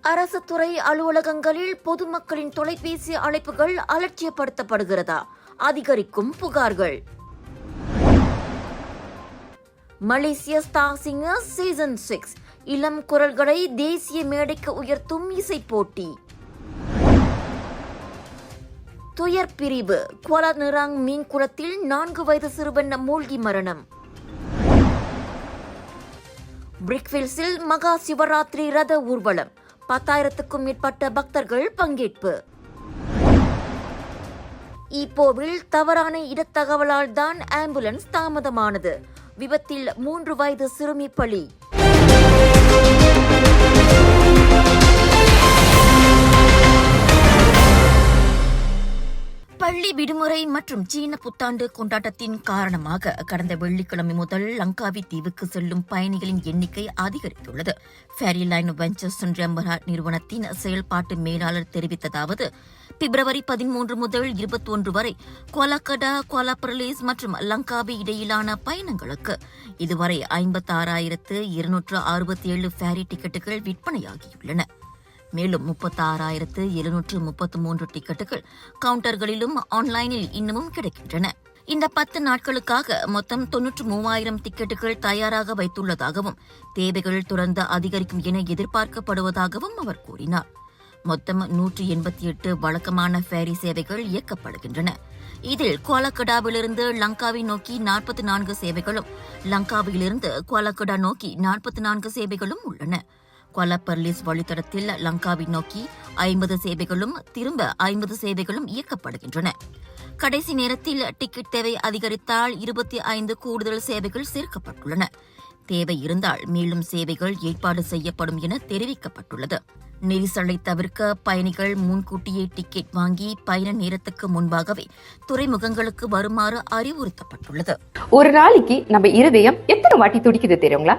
அரசு துறை அலுவலகங்களில் பொதுமக்களின் தொலைபேசி அழைப்புகள் அலட்சியப்படுத்தப்படுகிறதா? அதிகரிக்கும் புகார்கள். மலேசிய ஸ்டார் சிங்கர் சீசன் சிக்ஸ் இளம் குரல்களை தேசிய மேடைக்கு உயர்த்தும் இசை போட்டி. துயர் பிரிவு குவாலா நிராங் மீன்குளத்தில் நான்கு வயது சிறுவன் மூழ்கி மரணம். பிரிக்வில்ஸில் மகா சிவராத்திரி ரத ஊர்வலம் பத்தாயிரத்துக்கும் மேற்பட்ட பக்தர்கள் பங்கேற்பு. இப்போவில் தவறான இடத்தகவலால் தான் ஆம்புலன்ஸ் தாமதமானது. விபத்தில் மூன்று வயது சிறுமி பலி. பள்ளி விடுமுறை மற்றும் சீன புத்தாண்டு கொண்டாட்டத்தின் காரணமாக கடந்த வெள்ளிக்கிழமை முதல் லங்காவி தீவுக்கு செல்லும் பயணிகளின் எண்ணிக்கை அதிகரித்துள்ளது. ஃபேரி லைன் வெஞ்சர்ஸ் ரெம்பராட் நிறுவனத்தின் செயல்பாட்டு மேலாளர் தெரிவித்ததாவது பிப்ரவரி பதிமூன்று முதல் இருபத்தி ஒன்று வரை கோலாக்கடா கோலாபரலேஸ் மற்றும் லங்காவி இடையிலான பயணங்களுக்கு இதுவரை ஐம்பத்தாறாயிரத்து இருநூற்று அறுபத்தி ஏழு ஃபேரி டிக்கெட்டுகள் விற்பனையாகியுள்ளன. மேலும் முப்பத்தாறாயிரத்து எழுநூற்று முப்பத்து மூன்று டிக்கெட்டுகள் கவுண்டர்களிலும் ஆன்லைனில் இன்னமும் கிடைக்கின்றன. இந்த பத்து நாட்களுக்காக மொத்தம் தொன்னூற்று மூவாயிரம் டிக்கெட்டுகள் தயாராக வைத்துள்ளதாகவும் தேவைகள் தொடர்ந்து அதிகரிக்கும் என எதிர்பார்க்கப்படுவதாகவும் அவர் கூறினார். மொத்தம் நூற்றி எண்பத்தி எட்டு வழக்கமான ஃபேரி சேவைகள் இயக்கப்படுகின்றன. இதில் கோலக்கடாவிலிருந்து லங்காவை நோக்கி நாற்பத்தி நான்கு சேவைகளும் லங்காவிலிருந்து கோலக்கடா நோக்கி நாற்பத்தி நான்கு சேவைகளும் உள்ளன. கொலப்பர்லிஸ் வழித்தடத்தில் லங்காவை நோக்கி ஐம்பது சேவைகளும் திரும்ப ஐம்பது சேவைகளும் இயக்கப்படுகின்றன. கடைசி நேரத்தில் டிக்கெட் தேவை அதிகரித்தால் இருபத்தி ஐந்து கூடுதல் சேவைகள் சேர்க்கப்பட்டுள்ளன. தேவை இருந்தால் மேலும் சேவைகள் ஏற்பாடு செய்யப்படும் என தெரிவிக்கப்பட்டுள்ளது. நெரிசலை தவிர்க்க பயணிகள் முன்கூட்டியே டிக்கெட் வாங்கி பயண நேரத்துக்கு முன்பாகவே துறைமுகங்களுக்கு வருமாறு அறிவுறுத்தப்பட்டுள்ளது. ஒரு நாளைக்கு நம்ம இருதயம் எத்தனை வாட்டி துடிக்குது தெரியுங்களா?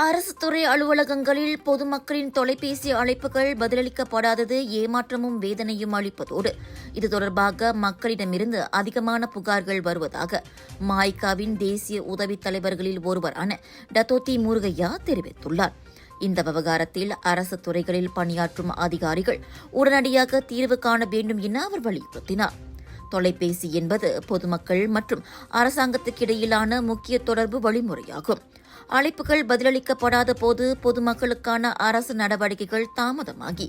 அரசு துறை அலுவலகங்களில் பொதுமக்களின் தொலைபேசி அழைப்புகள் பதிலளிக்கப்படாதது ஏமாற்றமும் வேதனையும் அளிப்பதோடு. இது தொடர்பாக மக்களிடமிருந்து அதிகமான புகார்கள் வருவதாக மாய்காவின் தேசிய உதவித் தலைவர்களில் ஒருவரான டத்தோத்தி முருகையா தெரிவித்துள்ளார். இந்த விவகாரத்தில் அரசு துறைகளில் பணியாற்றும் அதிகாரிகள் உடனடியாக தீர்வு காண வேண்டும் என அவர் வலியுறுத்தினார். தொலைபேசி என்பது பொதுமக்கள் மற்றும் அரசாங்கத்துக்கிடையிலான முக்கிய தொடர்பு வழிமுறையாகும். அழைப்புகள் பதிலளிக்கப்படாத போது பொதுமக்களுக்கான அரசு நடவடிக்கைகள் தாமதமாகி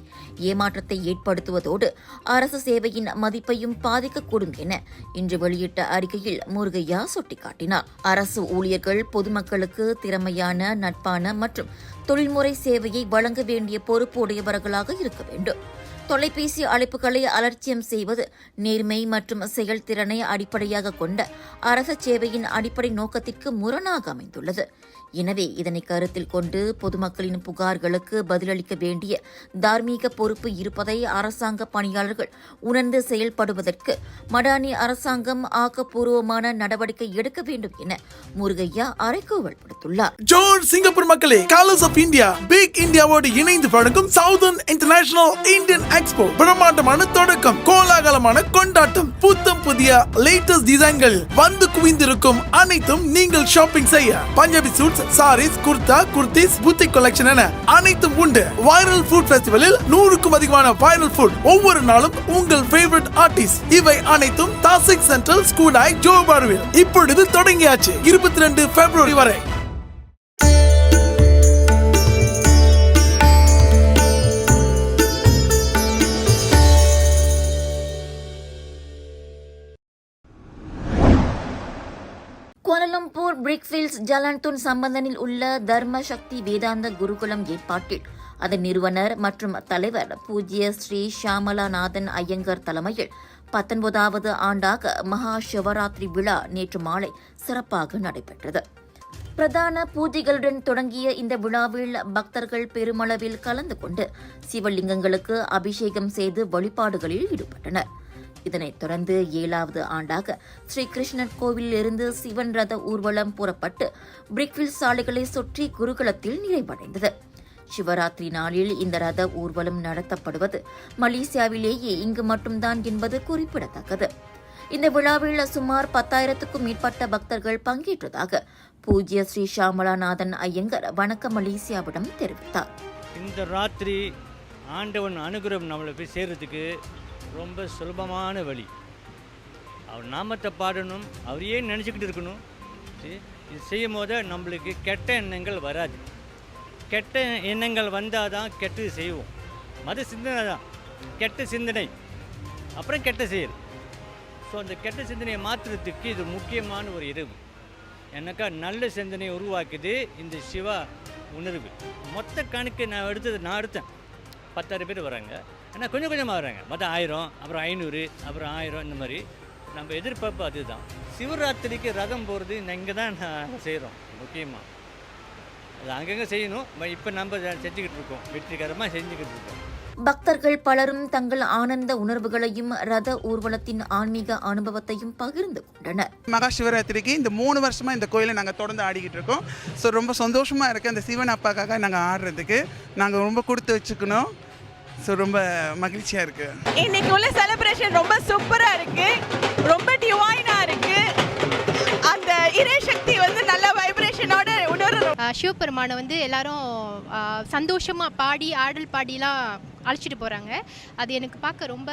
ஏமாற்றத்தை ஏற்படுத்துவதோடு அரசு சேவையின் மதிப்பையும் பாதிக்கக்கூடும் என இன்று வெளியிட்ட அறிக்கையில் முருகையா சுட்டிக்காட்டினார். அரசு ஊழியர்கள் பொதுமக்களுக்கு திறமையான நட்பான மற்றும் தொழில்முறை சேவையை வழங்க வேண்டிய பொறுப்பு உடையவர்களாக இருக்க வேண்டும். தொலைபேசி அழைப்புகளை அலட்சியம் செய்வது நேர்மை மற்றும் செயல்திறனை அடிப்படையாக கொண்ட அரசு சேவையின் அடிப்படை நோக்கத்திற்கு முரணாக அமைந்துள்ளது. எனவே இதனை கருத்தில் கொண்டு பொதுமக்களின் புகார்களுக்கு பதிலளிக்க வேண்டிய தார்மீக பொறுப்பு இருப்பதை அரசாங்க பணியாளர்கள் உணர்ந்து செயல்படுவதற்கு மடானி அரசாங்கம் ஆக்கப்பூர்வமான நடவடிக்கை எடுக்க வேண்டும் என முருகையா அறைகூவல் விடுத்துள்ளார். ஜோர் சிங்கப்பூர் மக்களே காலஸ் ஆஃப் இந்தியா பிக் இந்தியாவோடு இணைந்து வழங்கும் சவுதர்ன் இன்டர்நேஷனல் இந்தியன் எக்ஸ்போ பிரம்மாண்டமான தொடக்கம் கோலாகலமான கொண்டாட்டம் புத்தம் புதிய லேட்டஸ்ட் டிசைன்கள் வந்து குவிந்திருக்கும் அனைத்தும் நீங்கள் ஷாப்பிங் செய்ய. Punjabi suits saris kurta kurtis boutique collection என அனைத்தும் உண்டு. வைரல் ஃபுட் ஃபெஸ்டிவலில் நூறுக்கும் அதிகமான வைரல் ஃபுட் ஒவ்வொரு நாளும் உங்கள் ஃபேவரட் ஆர்டிஸ்ட் இவை அனைத்தும் தாசிக் சென்ட்ரல் ஸ்கூடாய் ஜோபார்வில் இப்பொழுது தொடங்கியாச்சு. இருபத்தி ரெண்டு பிப்ரவரி வரை. பிரிக்ஃபீல்ட்ஸ் ஜலான்துன் சம்பந்தனில் உள்ள தர்ம சக்தி வேதாந்த குருகுலம் ஏற்பாட்டில் அதன் நிறுவனர் மற்றும் தலைவர் பூஜ்ய ஸ்ரீ ஷியாமலாநாதன் ஐயங்கர் தலைமையில் பத்தொன்பதாவது ஆண்டாக மகா சிவராத்திரி விழா நேற்று மாலை சிறப்பாக நடைபெற்றது பிரதான பூஜைகளுடன் தொடங்கிய இந்த விழாவில் பக்தர்கள் பெருமளவில் கலந்து கொண்டு சிவலிங்கங்களுக்கு அபிஷேகம் செய்து வழிபாடுகளில் ஈடுபட்டனர் இதனைத் தொடர்ந்து ஏழாவது ஆண்டாக ஸ்ரீ கிருஷ்ணர் கோவிலில் இருந்து சிவன் ரத ஊர்வலம் புறப்பட்டு பிரிக்வில் சாலைகளை சுற்றி குருகுலத்தில் நிறைவடைந்தது. சிவராத்திரி நாளில் இந்த ரத ஊர்வலம் நடத்தப்படுவது மலேசியாவிலேயே இங்கு மட்டும்தான் என்பது குறிப்பிடத்தக்கது. இந்த விழாவில் சுமார் பத்தாயிரத்துக்கும் மேற்பட்ட பக்தர்கள் பங்கேற்றதாக பூஜ்ய ஸ்ரீ ஷாமலாநாதன் ஐயங்கர் வணக்க மலேசியாவிடம் தெரிவித்தார். இந்த ராத்திரி ஆண்டவன் அனுகிரகம் நம்மளை போய் சேர்றதுக்கு ரொம்ப சுலபமான வழி. அவர் நாமத்தை பாடணும் அவரையே நினச்சிக்கிட்டு இருக்கணும்? இது செய்யும் போது நம்மளுக்கு கெட்ட எண்ணங்கள் வராது. கெட்ட எண்ணங்கள் வந்தால் தான் கெட்டது செய்வோம். மத சிந்தனை தான். கெட்ட சிந்தனை. அப்புறம் கெட்ட செயல். ஸோ அந்த கெட்ட சிந்தனையை மாற்றுறதுக்கு இது முக்கியமான ஒரு இரவு எனக்கா நல்ல சிந்தனையை உருவாக்குது இந்த சிவா உணர்வு. மொத்த கணக்கு நான் எடுத்தது நான் எடுத்தேன். பத்தாயிரம் பேர் வராங்க. ஆனால் கொஞ்சம் கொஞ்சமாக வராங்க மொத்தம் ஆயிரம் அப்புறம் ஐநூறு அப்புறம் ஆயிரம் இந்த மாதிரி. நம்ம எதிர்பார்ப்பு அதுதான். சிவராத்திரிக்கு ரதம் போகிறது இங்கே தான் நான் செய்கிறோம் முக்கியமாக அது அங்கங்கே செய்யணும் இப்போ நம்ம செஞ்சுக்கிட்டு இருக்கோம். வெற்றிகரமாக செஞ்சுக்கிட்டு இருக்கோம். பக்தர்கள் பலரும் தங்கள் ஆனந்த உணர்வுகளையும் ரத ஊர்வலத்தின் ஆன்மீக அனுபவத்தையும் பகிர்ந்து கொண்டனர். மகா சிவராத்திரிக்கு இந்த மூணு வருஷமாக இந்த கோயிலை நாங்கள் தொடர்ந்து ஆடிக்கிட்டு இருக்கோம். ஸோ ரொம்ப சந்தோஷமாக இருக்குது அந்த சிவன் அப்பாக்காக நாங்கள் ஆடுறதுக்கு. நாங்கள் ரொம்ப கொடுத்து வச்சுக்கணும். ஸோ ரொம்ப மகிழ்ச்சியாக இருக்குது இன்னைக்கு உள்ள செலிப்ரேஷன் ரொம்ப சூப்பரா இருக்கு. ரொம்ப டிவைனா இருக்கு. அந்த இறை சக்தி வந்து நல்ல வைப்ரேஷனோட உணர்றோம் ஆஹ் சிவபெருமானை வந்து எல்லாரும் ஆஹ் சந்தோஷமா பாடி ஆடல் பாடிலாம் அழைச்சிட்டு போகிறாங்க அது எனக்கு பார்க்க ரொம்ப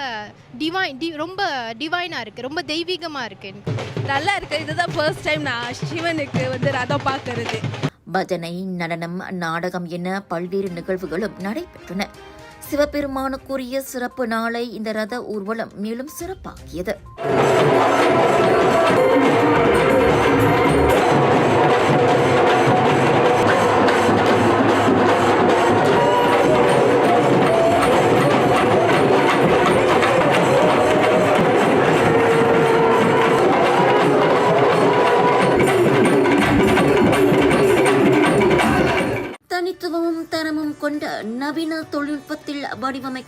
டிவைன் டி ரொம்ப டிவைனாக இருக்குது ரொம்ப தெய்வீகமாக இருக்குது எனக்கு. நல்லா இருக்கு. இதுதான் ஃபர்ஸ்ட் டைம் நான் சிவனுக்கு வந்து ரதம் பார்க்கறது. பஜனை நடனம் நாடகம் என பல்வேறு நிகழ்வுகளும் நடைபெற்றன. சிவபெருமானுக்குரிய சிறப்பு நாளை இந்த ரத ஊர்வலம் மேலும் சிறப்பாக்கியது.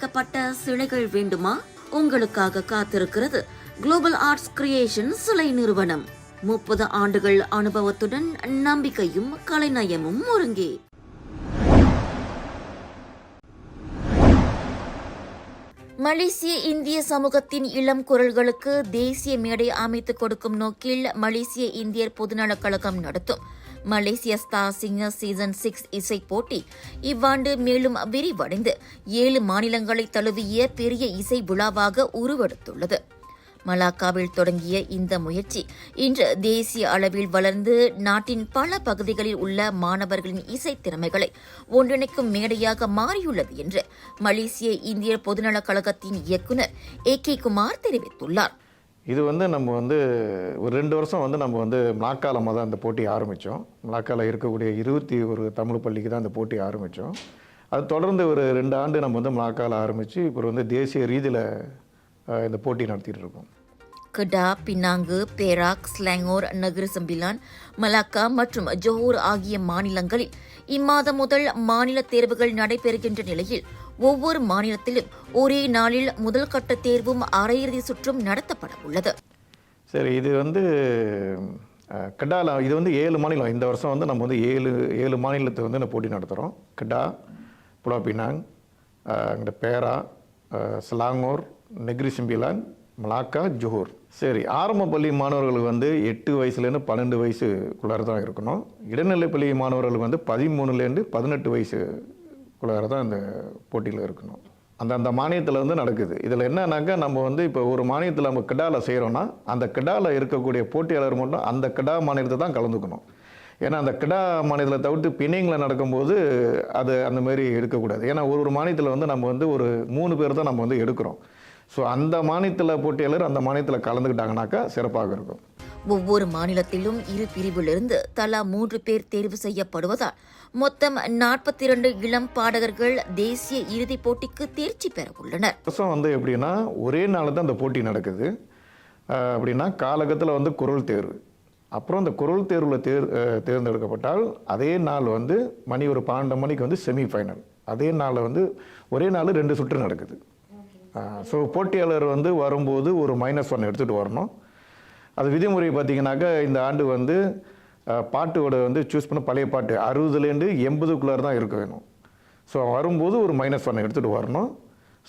வைக்கப்பட்ட சிலைகள் வேண்டுமா? உங்களுக்காக காத்திருக்கிறது குளோபல் ஆர்ட்ஸ் கிரியேஷன் சிலை நிறுவனம். முப்பது ஆண்டுகள் அனுபவத்துடன் நம்பிக்கையும் கலைநயமும் ஒருங்கே மலேசிய இந்திய சமூகத்தின் இளம் குரல்களுக்கு தேசிய மேடை அமைத்துக் கொடுக்கும் நோக்கில் மலேசிய இந்தியர் பொதுநலக் கழகம் நடத்தும். மலேசிய ஸ்டார் சிங்கர் சீசன் சிக்ஸ் இசை போட்டி இவ்வாண்டு மேலும் விரிவடைந்து ஏழு மாநிலங்களை தழுவிய பெரிய இசை விழாவாக உருவெடுத்துள்ளது. மலாக்காவில் தொடங்கிய இந்த முயற்சி இன்று தேசிய அளவில் வளர்ந்து நாட்டின் பல பகுதிகளில் உள்ள மாணவர்களின் இசை திறமைகளை ஒன்றிணைக்கும் மேடையாக மாறியுள்ளது என்று மலேசிய இந்திய பொதுநலக் கழகத்தின் இயக்குநர் ஏ கே குமார் தெரிவித்துள்ளார். இது வந்து நம்ம வந்து ஒரு ரெண்டு வருஷம் வந்து நம்ம வந்து மலாக்கால தான் இந்த போட்டி ஆரம்பித்தோம் மலாக்கால இருக்கக்கூடிய இருபத்தி ஒரு தமிழ் பள்ளிக்கு தான் இந்த போட்டி ஆரம்பித்தோம் அது தொடர்ந்து ஒரு ரெண்டு ஆண்டு நம்ம வந்து மலாக்கால ஆரம்பித்து இப்போ வந்து தேசிய ரீதியில் இந்த போட்டி நடத்திட்டு இருக்கோம். கடா பினாங்கு பேராக் ஸ்லாங்கோர் நகர சம்பிலான் மலாக்கா மற்றும் ஜோஹூர் ஆகிய மாநிலங்களில் இம்மாதம் முதல் மாநில தேர்வுகள் நடைபெறுகின்ற நிலையில் ஒவ்வொரு மாநிலத்திலும் ஒரே நாளில் முதல் கட்ட தேர்வும் அரையிறுதி சுற்றும் நடத்தப்பட உள்ளது. சரி இது வந்து கெடாலா இது வந்து ஏழு மாநிலம். இந்த வருஷம் வந்து நம்ம வந்து ஏழு ஏழு மாநிலத்தை வந்து நம்ம போட்டி நடத்துகிறோம் கெடா புலாபினாங் அங்கிட்ட பேரா அஹ், Selangor Negeri Sembilan Malacca Johor சரி ஆரம்ப பள்ளி மாணவர்களுக்கு வந்து எட்டு வயசுலேருந்து பன்னெண்டு வயசுக்குள்ளார தான் இருக்கணும். இடைநிலை பள்ளி மாணவர்களுக்கு வந்து பதிமூணுலேருந்து பதினெட்டு வயசு வயசுக்குள்ளார தான் இந்த போட்டியில் இருக்கணும். அந்த அந்த மானியத்தில் வந்து நடக்குது. இதில் என்னன்னாக்கா நம்ம வந்து இப்போ ஒரு மானியத்தில் நம்ம கிடாவில் செய்கிறோன்னா அந்த கிடாவில் இருக்கக்கூடிய போட்டியாளர் மட்டும் அந்த கிடா மாநிலத்தை தான் கலந்துக்கணும். ஏன்னா அந்த கிடா மாநிலத்தில் தவிர்த்து பிணைங்கில் நடக்கும்போது அது அந்த மாதிரி எடுக்கக்கூடாது ஏன்னா ஒரு ஒரு மாநிலத்தில் வந்து நம்ம வந்து ஒரு மூணு பேர் தான் நம்ம வந்து எடுக்கிறோம். ஸோ அந்த மாநிலத்தில் போட்டியாளர் அந்த மாநிலத்தில் கலந்துக்கிட்டாங்கனாக்கா சிறப்பாக இருக்கும். ஒவ்வொரு மாநிலத்திலும் இரு பிரிவிலிருந்து தலா மூன்று பேர் தேர்வு செய்யப்படுவதால் மொத்தம் நாற்பத்தி இரண்டு இளம் பாடகர்கள் தேசிய இறுதிப் போட்டிக்கு தேர்ச்சி பெற உள்ளனர் வருஷம் வந்து எப்படின்னா ஒரே நாள் தான் அந்த போட்டி நடக்குது. அப்படின்னா காலகத்தில் வந்து குரல் தேர்வு. அப்புறம் அந்த குரல் தேர்வில் தேர் தேர்ந்தெடுக்கப்பட்டால் அதே நாள் வந்து மணி ஒரு பன்னெண்டு மணிக்கு வந்து செமிஃபைனல் அதே நாளில் வந்து ஒரே நாள் ரெண்டு சுற்று நடக்குது. ஸோ போட்டியாளர் வந்து வரும்போது ஒரு மைனஸ் ஒன் எடுத்துகிட்டு வரணும். அது விதிமுறை பார்த்திங்கனாக்கா இந்த ஆண்டு வந்து பாட்டோட வந்து சூஸ் பண்ண பழைய பாட்டு அறுபதுலேருந்து எண்பதுக்குள்ளார தான் இருக்க வேணும். ஸோ வரும்போது ஒரு மைனஸ் ஒன் எடுத்துகிட்டு வரணும்.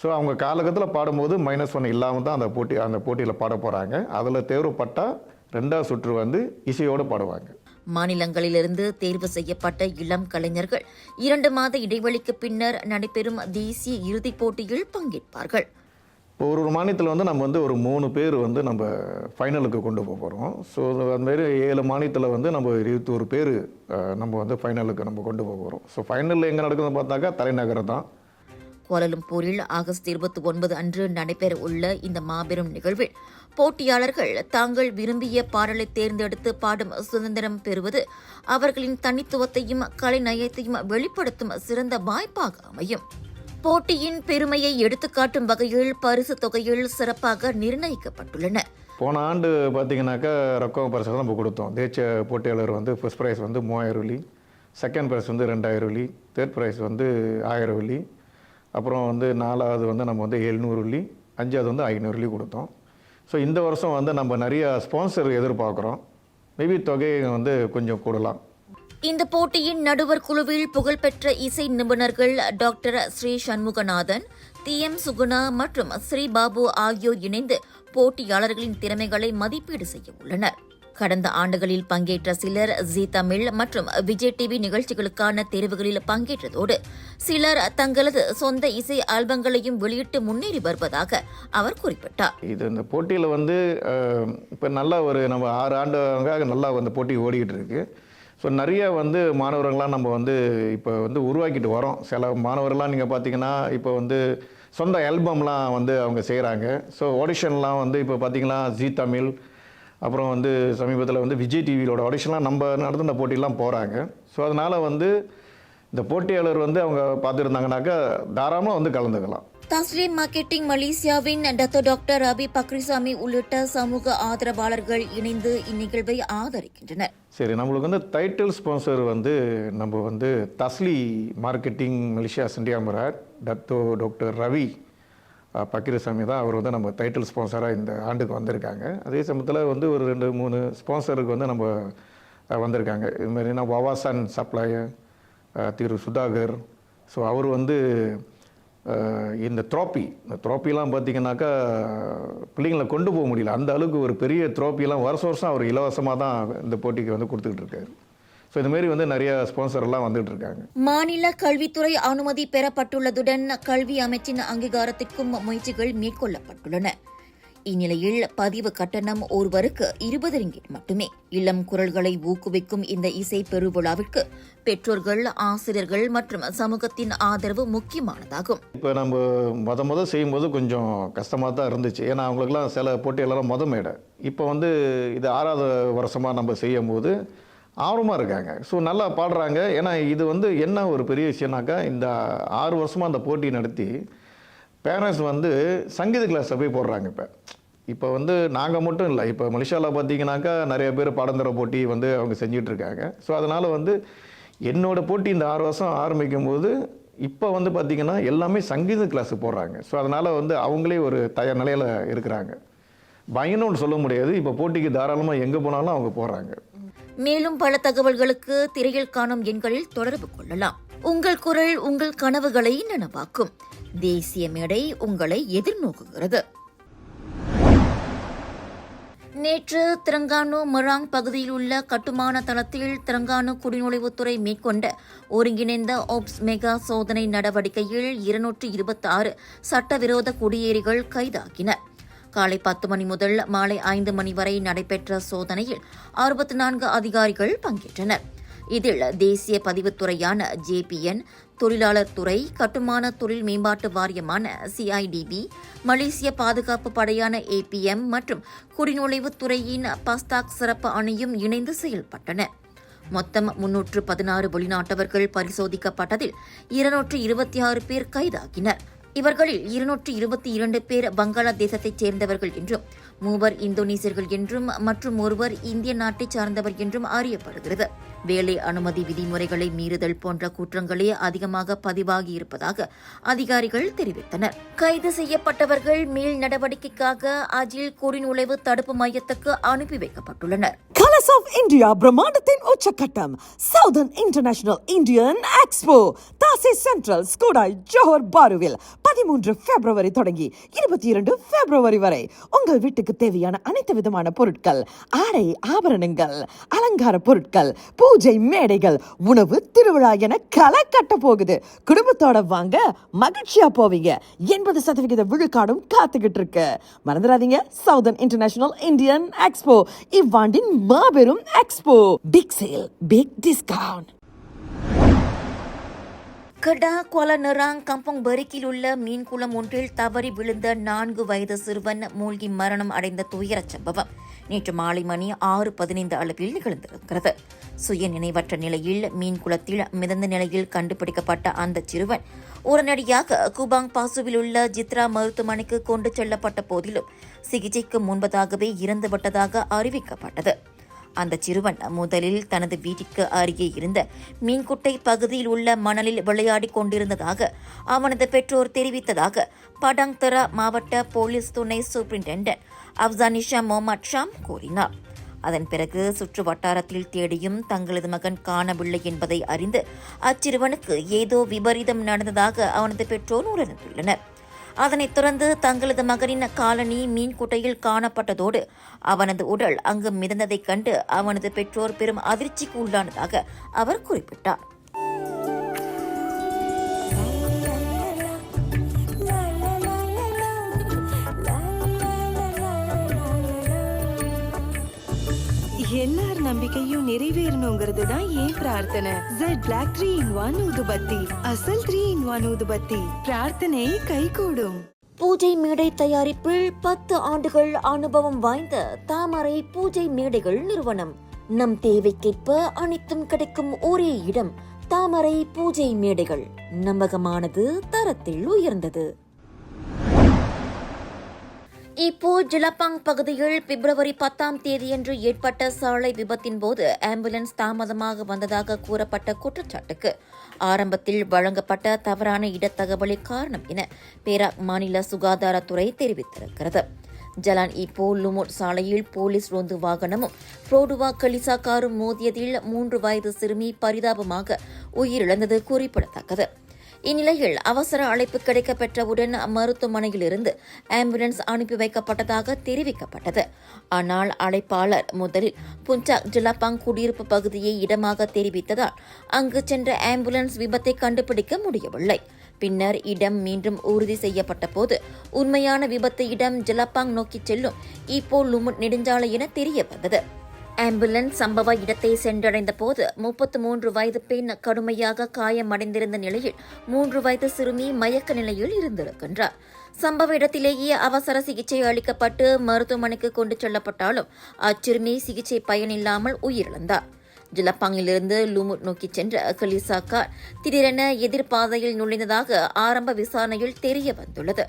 ஸோ அவங்க காலகட்டத்தில் பாடும்போது மைனஸ் ஒன் இல்லாமல் தான் அந்த போட்டி அந்த போட்டியில் பாட போகிறாங்க அதில் தேர்வுப்பட்டால் ரெண்டாவது சுற்று வந்து இசையோடு பாடுவாங்க. மாநிலங்களிலிருந்து தேர்வு செய்யப்பட்ட இளம் கலைஞர்கள் இரண்டு மாத இடைவெளிக்கு பின்னர் நடைபெறும் தேசிய இறுதிப் போட்டியில் பங்கேற்பார்கள். இப்போ ஒரு ஒரு மாநிலத்தில் வந்து நம்ம வந்து ஒரு மூணு பேர் வந்து நம்ம ஃபைனலுக்கு கொண்டு போக போகிறோம் ஸோ அதுமாரி ஏழு மாநிலத்தில் வந்து நம்ம இருபத்தோரு பேர் நம்ம வந்து ஃபைனலுக்கு நம்ம கொண்டு போக போகிறோம் ஸோ ஃபைனலில் எங்கே நடக்குதுன்னு பார்த்தாக்கா தலைநகரம் தான். கோலலம்பூரில் ஆகஸ்ட் இருபத்தி ஒன்பது அன்று நடைபெற உள்ள இந்த மாபெரும் நிகழ்வில் போட்டியாளர்கள் தாங்கள் விரும்பிய பாடலை தேர்ந்தெடுத்து பாடும் சுதந்திரம் பெறுவது அவர்களின் தனித்துவத்தையும் கலைநயத்தையும் வெளிப்படுத்தும் சிறந்த வாய்ப்பாக அமையும். போட்டியின் பெருமையை எடுத்துக்காட்டும் வகையில் பரிசு தொகையில் சிறப்பாக நிர்ணயிக்கப்பட்டுள்ளன. போன ஆண்டு பார்த்தீங்கன்னாக்கா ரொக்கம் பரிசு தான் நம்ம கொடுத்தோம். தேசிய போட்டியாளர் வந்து ஃபர்ஸ்ட் ப்ரைஸ் வந்து மூவாயிரம் வெள்ளி செகண்ட் ப்ரைஸ் வந்து ரெண்டாயிரம் வெள்ளி தேர்ட் ப்ரைஸ் வந்து ஆயிரம் வெள்ளி அப்புறம் வந்து நாலாவது வந்து நம்ம வந்து எழுநூறு வெள்ளி அஞ்சாவது வந்து ஐநூறு வெள்ளி கொடுத்தோம். ஸோ இந்த வருஷம் வந்து நம்ம நிறையா ஸ்பான்சர் எதிர்பார்க்குறோம். மேபி தொகை வந்து கொஞ்சம் கூடலாம். இந்த போட்டியின் நடுவர் குழுவில் புகழ்பெற்ற இசை நிபுணர்கள் doctor Sri Shanmuganathan T M Suguna மற்றும் ஸ்ரீ பாபு ஆகியோர் இணைந்து போட்டியாளர்களின் திறமைகளை மதிப்பீடு செய்ய உள்ளனர். கடந்த ஆண்டுகளில் பங்கேற்ற சிலர் ஜி தமிழ் மற்றும் விஜய் டிவி நிகழ்ச்சிகளுக்கான தேர்வுகளில் பங்கேற்றதோடு சிலர் தங்களது சொந்த இசை ஆல்பங்களையும் வெளியிட்டு முன்னேறி வருவதாக அவர் குறிப்பிட்டார். இது இந்த போட்டியில் வந்து இப்போ நல்லா ஒரு நம்ம ஆறு ஆண்டுக்காக நல்லா அந்த போட்டி ஓடிக்கிட்டு இருக்கு. ஸோ நிறைய வந்து மாணவர்கள்லாம் நம்ம வந்து இப்போ வந்து உருவாக்கிட்டு வரோம். சில மாணவர்கள்லாம் நீங்கள் பார்த்தீங்கன்னா இப்போ வந்து சொந்த ஆல்பம்லாம் வந்து அவங்க செய்கிறாங்க ஸோ ஆடிஷன்லாம் வந்து இப்போ பார்த்தீங்கன்னா ஜி தமிழ் அப்புறம் வந்து சமீபத்தில் வந்து விஜய் டிவியோட ஆடிஷன்லாம் நம்ம நடந்த போட்டிலாம் போகிறாங்க ஸோ அதனால் வந்து இந்த போட்டியாளர் வந்து அவங்க பார்த்துருந்தாங்கனாக்கா தாராளமாக வந்து கலந்துக்கலாம். தஸ்லீம் மார்க்கெட்டிங் மலேசியாவின் டத்தோ டாக்டர் ரபி பக்ரிசாமி உள்ளிட்ட சமூக ஆதரவாளர்கள் இணைந்து இந்நிகழ்வை ஆதரிக்கின்றனர். சரி நம்மளுக்கு வந்து டைட்டில் ஸ்பான்சர் வந்து நம்ம வந்து Tasli marketing Malaysia India Dato doctor Ravi Pakkirisamy தான் அவர் வந்து நம்ம டைட்டில் ஸ்பான்சராக இந்த ஆண்டுக்கு வந்திருக்காங்க. அதே சமயத்தில் வந்து ஒரு ரெண்டு மூணு ஸ்பான்சருக்கு வந்து நம்ம வந்திருக்காங்க. இது மாதிரினா வவாசான் சப்ளையர் திரு சுதாகர். ஸோ அவர் வந்து இந்த த்ரோப்பி இந்த த்ரோப்பிலாம் பார்த்திங்கனாக்கா பிள்ளைங்களை கொண்டு போக முடியல. அந்த அளவுக்கு ஒரு பெரிய த்ரோப்பிலாம் வருஷம் வருஷம் அவர் இலவசமாக தான் இந்த போட்டிக்கு வந்து கொடுத்துக்கிட்டு இருக்காரு. ஸோ இந்த மாதிரி வந்து நிறைய ஸ்பான்சர் எல்லாம் வந்துட்டு இருக்காங்க. மாநில கல்வித்துறை அனுமதி பெறப்பட்டுள்ளதுடன் கல்வி அமைச்சின் அங்கீகாரத்திற்கும் முயற்சிகள் மேற்கொள்ளப்பட்டுள்ளன. இந்நிலையில் பதிவு கட்டணம் ஒருவருக்கு இருபது ரிங்கிட் மட்டுமே. இளம் குரல்களை ஊக்குவிக்கும் இந்த இசை பெருவிழாவிற்கு பெற்றோர்கள் ஆசிரியர்கள் மற்றும் சமூகத்தின் ஆதரவு முக்கியமானதாகும். இப்போ நம்ம முத முத செய்யும்போது கொஞ்சம் கஷ்டமாக தான் இருந்துச்சு. ஏன்னா அவங்களுக்குலாம் சில போட்டிகளெல்லாம் மொத மேடை. இப்போ வந்து இது ஆறாவது வருஷமாக நம்ம செய்யும் போது ஆர்வமாக இருக்காங்க. ஸோ நல்லா பாடுறாங்க. ஏன்னா இது வந்து என்ன ஒரு பெரிய விஷயம்னாக்கா இந்த ஆறு வருஷமாக அந்த போட்டி நடத்தி பேரண்ட்ஸ் வந்து சங்கீத கிளாஸில் போய் போடுறாங்க இப்போ. இப்போ வந்து நாங்கள் மட்டும் இல்லை. இப்போ மலேசியாவில் பார்த்தீங்கன்னாக்கா நிறைய பேர் பாடந்தர போட்டி வந்து அவங்க செஞ்சுட்டு இருக்காங்க ஸோ அதனால் வந்து என்னோடய போட்டி இந்த ஆறு வருஷம் ஆரம்பிக்கும் போது இப்போ வந்து பார்த்திங்கன்னா எல்லாமே சங்கீத கிளாஸ் போடுறாங்க. ஸோ அதனால் வந்து அவங்களே ஒரு தயார் நிலையில் இருக்கிறாங்க. பயணம்னு ஒன்று சொல்ல முடியாது. இப்போ போட்டிக்கு தாராளமாக எங்கே போனாலும் அவங்க போடுறாங்க மேலும் பல தகவல்களுக்கு திரையில் காணும் எண்களில் தொடர்பு கொள்ளலாம். உங்கள் குரல் உங்கள் கனவுகளை நனவாக்கும். தேசிய மேடை உங்களை எதிர்நோக்குகிறது. நேற்று திரங்கானு மராங் பகுதியில் உள்ள கட்டுமான தளத்தில் திரங்கானு குடிநுழைவுத்துறை மேற்கொண்ட ஒருங்கிணைந்த ஓப்ஸ் மெகா சோதனை நடவடிக்கையில் இருநூற்று இருபத்தாறு சட்டவிரோத குடியேறிகள் கைதாகினர். காலை பத்து மணி முதல் மாலை ஐந்து மணி வரை நடைபெற்ற சோதனையில் அறுபத்தி நான்கு அதிகாரிகள் பங்கேற்றனர். இதில் தேசிய பதிவுத்துறையான ஜேபிஎன் தொழிலாளர் துறை கட்டுமான தொழில் மேம்பாட்டு வாரியமான சிஐடிபி மலேசிய பாதுகாப்பு படையான ஏபிஎம் மற்றும் குடிநுழைவுத் துறையின் பஸ்தாக் சிறப்பு அணியும் இணைந்து செயல்பட்டன. மொத்தம் முன்னூற்று பதினாறு வெளிநாட்டவர்கள் பரிசோதிக்கப்பட்டதில் இருநூற்று இருபத்தி ஆறு பேர் கைதாகினர். இவர்களில் இருநூற்று இருபத்தி இரண்டு பேர் வங்காளதேசத்தைச் சேர்ந்தவர்கள் என்றும் மூவர் இந்தோனேசியர்கள் என்றும் மற்றும் ஒருவர் இந்திய நாட்டைச் சார்ந்தவர் என்றும் அறியப்படுகிறது. வேலை அனுமதி விதிமுறைகளை மீறுதல் போன்ற குற்றங்களே அதிகமாக பதிவாகியிருப்பதாக அதிகாரிகள் தெரிவித்தனர். கைது செய்யப்பட்டவர்கள் மேல் நடவடிக்கைக்காக அஜில் குடிநுழைவு தடுப்பு மையத்துக்கு அனுப்பி வைக்கப்பட்டுள்ளனர். கலர்ஸ் ஆஃப் இந்தியா பிரம்மாண்டத்தின் உச்சக்கட்டம் சவுதர்ன் இன்டர்நேஷனல் இந்தியன் எக்ஸ்போ தாசி சென்ட்ரல் ஸ்கூடாய் ஜோஹர் பாருவில் பதிமூன்று பிப்ரவரி தொடங்கி இருபத்தி இரண்டு பிப்ரவரி வரை உங்கள் வீட்டுக்கு தேவையான அனைத்து விதமான பொருட்கள். ஆடை ஆபரணங்கள் அலங்கார பொருட்கள் பூஜை மேடைகள் உணவு திருவிழா என களை கட்ட போகுது. குடும்பத்தோட வாங்க மகிழ்ச்சியா போவீங்க. எண்பது சதவிகித விழுக்காடும் காத்துக்கிட்டு இருக்கு மறந்துடாதீங்க. சவுதர்ன் இன்டர்நேஷனல் இந்தியன் எக்ஸ்போ இவ்வாண்டின் மாபெரும் expo big sale big discount Kedah Kuala Nerang kampung பரிக்கில் உள்ள மீன்குளம் ஒன்றில் தவறி விழுந்த நான்கு வயது சிறுவன் மூழ்கி மரணம் அடைந்த துயரச் சம்பவம். நேற்று மாலை மணி ஆறு பதினைந்து அளவில் நிகழ்ந்திருக்கிறது. சுய நினைவற்ற நிலையில் மீன்குளத்தில் மிதந்த நிலையில் கண்டுபிடிக்கப்பட்ட அந்த சிறுவன் உடனடியாக குபாங் பாசுவில் உள்ள ஜித்ரா மருத்துவமனைக்கு கொண்டு செல்லப்பட்ட போதிலும் சிகிச்சைக்கு முன்பதாகவே இறந்துவிட்டதாக அறிவிக்கப்பட்டது. அந்த சிறுவன் முதலில் தனது வீட்டிற்கு அருகே இருந்த மீன்குட்டை பகுதியில் உள்ள மணலில் விளையாடிக் கொண்டிருந்ததாக அவனது பெற்றோர் தெரிவித்ததாக படாங்தரா மாவட்ட போலீஸ் துணை சூப்பரிண்டென்டன்ட் அப்சானிஷா மொஹமட் ஷாம் கூறினார். அதன் பிறகு சுற்று வட்டாரத்தில் தேடியும் தங்களது மகன் காணவில்லை என்பதை அறிந்து அச்சிறுவனுக்கு ஏதோ விபரீதம் நடந்ததாக அவனது பெற்றோர் உணர்ந்துள்ளனர். அதனைத் தொடர்ந்து தங்களது மகனின் காலனி மீன் குட்டையில் காணப்பட்டதோடு அவனது உடல் அங்கு மிதந்ததைக் கண்டு அவனது பெற்றோர் பெரும் அதிர்ச்சிக்கு உள்ளானதாக அவர் குறிப்பிட்டார். எல்லார் நம்பிக்கையும் நிறைவேறணுங்கிறது தான் ஏன் பிரார்த்தனை? Jet black three in one ஊதுபத்தி. அசல் த்ரீ இன் ஒன் ஊதுபத்தி. பிரார்த்தனை கைகூடும். பூஜை மேடை தயாரிப்பில் பத்து ஆண்டுகள் அனுபவம் வாய்ந்த தாமரை பூஜை மேடைகள் நிறுவனம். நம் தேவைக்கேற்ப அனைத்தும் கிடைக்கும் ஒரே இடம் தாமரை பூஜை மேடைகள். நம்பகமானது தரத்தில் உயர்ந்தது. இப்போ ஜிலப்பாங் பகுதியில் பிப்ரவரி பத்தாம் தேதியன்று ஏற்பட்ட சாலை விபத்தின் போது ஆம்புலன்ஸ் தாமதமாக வந்ததாக கூறப்பட்ட குற்றச்சாட்டுக்கு ஆரம்பத்தில் வழங்கப்பட்ட தவறான இடத்தகவலே காரணம் என பேராக் மாநில சுகாதாரத்துறை தெரிவித்திருக்கிறது. ஜலான் இப்போ லுமோட் சாலையில் போலீஸ் ரோந்து வாகனமும் புரோடுவா கலிசா காரும் மோதியதில் மூன்று வயது சிறுமி பரிதாபமாக உயிரிழந்தது குறிப்பிடத்தக்கது. இந்நிலையில் அவசர அழைப்பு கிடைக்கப்பெற்றவுடன் மருத்துவமனையிலிருந்து ஆம்புலன்ஸ் அனுப்பி வைக்கப்பட்டதாக தெரிவிக்கப்பட்டது. ஆனால் அழைப்பாளர் முதலில் புஞ்சாக் ஜிலாப்பாங் குடியிருப்பு பகுதியை இடமாக தெரிவித்ததால் அங்கு சென்ற ஆம்புலன்ஸ் விபத்தை கண்டுபிடிக்க முடியவில்லை. பின்னர் இடம் மீண்டும் உறுதி செய்யப்பட்ட போது உண்மையான விபத்து இடம் ஜிலாப்பாங் நோக்கி செல்லும். இப்போ லுமுட் நெடுஞ்சாலை என தெரிய வந்தது ஆம்புலன்ஸ் சம்பவ இடத்தை சென்றடைந்த போது முப்பத்து மூன்று வயது பெண் கடுமையாக காயமடைந்திருந்த நிலையில் மூன்று வயது சிறுமி மயக்க நிலையில் இருந்திருக்கின்றார். சம்பவ இடத்திலேயே அவசர சிகிச்சை அளிக்கப்பட்டு மருத்துவமனைக்கு கொண்டு செல்லப்பட்டாலும் அச்சிறுமி சிகிச்சை பயனில்லாமல் உயிரிழந்தார். ஜிலப்பாங்கிலிருந்து லுமுட் நோக்கி சென்ற கலிசா கார் திடீரென எதிர்பாதையில் நுழைந்ததாக ஆரம்ப விசாரணையில் தெரிய வந்துள்ளது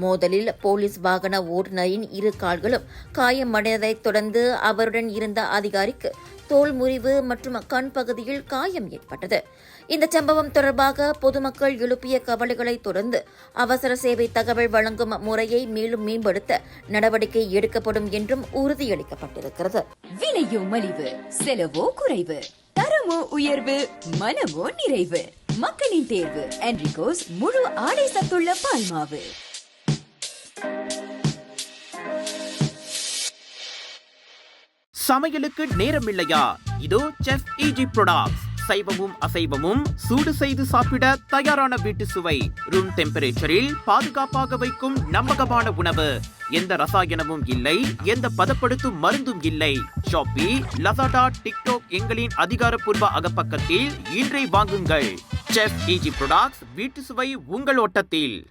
மோதலில் போலீஸ் வாகன ஓட்டுநரின் இரு கால்களும் காயமடைந்ததைத் தொடர்ந்து அவருடன் இருந்த அதிகாரிக்கு தோல் முறிவு மற்றும் கண் பகுதியில் காயம் ஏற்பட்டது. இந்த சம்பவம் தொடர்பாக பொதுமக்கள் எழுப்பிய கவலைகளை தொடர்ந்து அவசர சேவை தகவல் வழங்கும் முறையை மேலும் மேம்படுத்த நடவடிக்கை எடுக்கப்படும் என்றும் உறுதியளிக்கப்பட்டிருக்கிறது. விலையோ மலிவு செலவோ குறைவு தரமோ உயர்வு மனமோ நிறைவு. மக்களின் தேர்வு என்ரிகோஸ் முழு ஆடை சத்துள்ள பால்மாவு. சமையலுக்கு நேரமில்லையா? இதோ செஃப் ஈஜி ப்ரொடக்ட்ஸ் சைவமும் அசைவமும் சூடு செய்து சாப்பிட தயாரான வீட்டு சுவை. ரூம் டெம்பரேச்சரில் பாதுகாப்பாக வைக்கும் நம்பகமான உணவு. எந்த ரசாயனமும் இல்லை எந்த பதப்படுத்தும் மருந்தும் இல்லை. ஷாப்பி லசாடா டிக்டாக் எங்களின் அதிகாரப்பூர்வ அகப்பக்கத்தில் இன்றை வாங்குங்கள். செஃப் இஜி ப்ரொடாக்ட்ஸ் வீட்டு சுவை உங்கள் ஓட்டத்தில்.